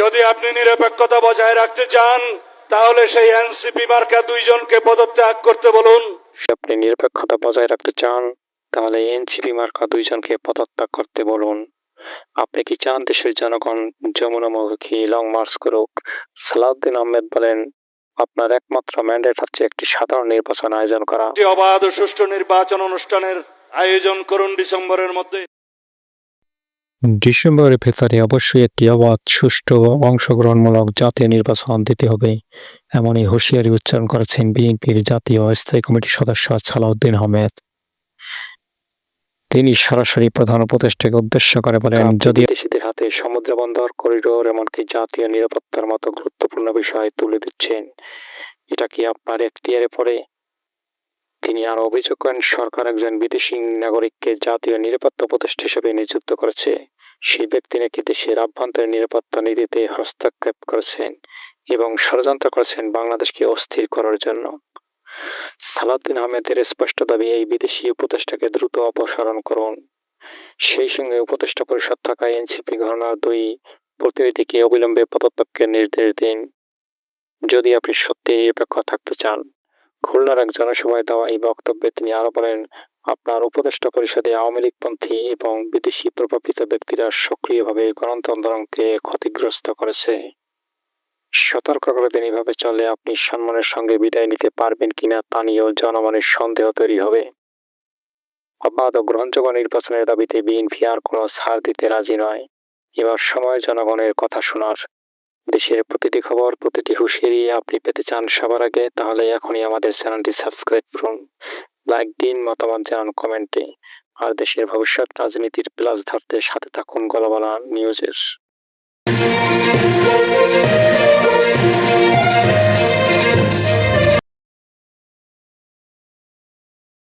যদি আপনি নিরপেক্ষতা বজায় রাখতে চান তাহলে সেই এনসিপি মার্কা দুইজনকে পদত্যাগ করতে বলুন। আপনি নিরপেক্ষতা বজায় রাখতে চান তাহলে এনসিপি মার্কা দুইজনকে পদত্যাগ করতে বলুন। আপনি কি চান দেশের জনগণ যমুনামুখী লং মার্চ করুক? সালাউদ্দিন আহমেদ বলেন আপনার একমাত্র ম্যান্ডেট হচ্ছে একটি সাধারণ নির্বাচন আয়োজন করা। অবাধ ও সুষ্ঠু নির্বাচন অনুষ্ঠানের আয়োজন করুন ডিসেম্বরের মধ্যে। ডিসেম্বরের ভেতরে অবশ্যই একটি অবাধ সুষ্ঠু অংশগ্রহণমূলক জাতীয় নির্বাচন দিতে হবে এমনই হুঁশিয়ারি উচ্চারণ করেছেন বিএনপির জাতীয় স্থায়ী কমিটির সদস্য সালাউদ্দিন আহমেদ। তিনি সরাসরি প্রধান উপদেষ্টাকে উদ্দেশ্য করে বলেন যদি দেশিদের হাতে সমুদ্র বন্দর করিডোর এমনকি জাতীয় নিরাপত্তার মতো গুরুত্বপূর্ণ বিষয় তুলে দিচ্ছেন এটা কি আপনার এখতিয়ারে পড়ে? তিনি আরও অভিযোগ করেন, সরকার একজন বিদেশি নাগরিককে জাতীয় নিরাপত্তা উপদেষ্টা হিসেবে নিযুক্ত করেছে। সেই ব্যক্তি নাকি দেশের আভ্যন্তরীণ নিরাপত্তা নীতিতে হস্তক্ষেপ করেছেন এবং ষড়যন্ত্র করেছেন বাংলাদেশকে অস্থির করার জন্য। সালাউদ্দিন আহমেদের স্পষ্ট দাবি, এই বিদেশি উপদেষ্টাকে দ্রুত অপসারণ করুন। সেই সঙ্গে উপদেষ্টা পরিষদ থাকা এনসিপি ঘটনার দুই প্রতিনিধিকে অবিলম্বে পদত্যাগের নির্দেশ দিন। যদি আপনি সত্যি নিরপেক্ষ থাকতে চান খুলনার এক জনসভায় দেওয়া এই বক্তব্যে তিনি আরও বলেন, আপনার উপদেষ্টা পরিষদে আওয়ামী লীগপন্থী এবং বিদেশি প্রভাবিত ব্যক্তিরা সক্রিয়ভাবে গণতন্ত্রকে ক্ষতিগ্রস্ত করেছে। সতর্ক করে দিন, এভাবে চলে আপনি সম্মানের সঙ্গে বিদায় নিতে পারবেন কিনা তা নিয়েও জনমনের সন্দেহ তৈরি হবে। অবাধ ও গ্রহণযোগ্য নির্বাচনের দাবিতে বিএনপি আর কোনো ছাড় দিতে রাজি নয়। এবার সময় জনগণের কথা শোনার। দেশের প্রতিটি খবর, প্রতিটি হুঁশিয়ারি আপনি পেতে চান সবার আগে, তাহলে এখনই আমাদের চ্যানেলটি সাবস্ক্রাইব করুন, লাইক দিন, মতামত জানান কমেন্টে, আর দেশের ভবিষ্যৎ রাজনীতির প্লাস ধরতে সাথে থাকুন গলাবালা নিউজের।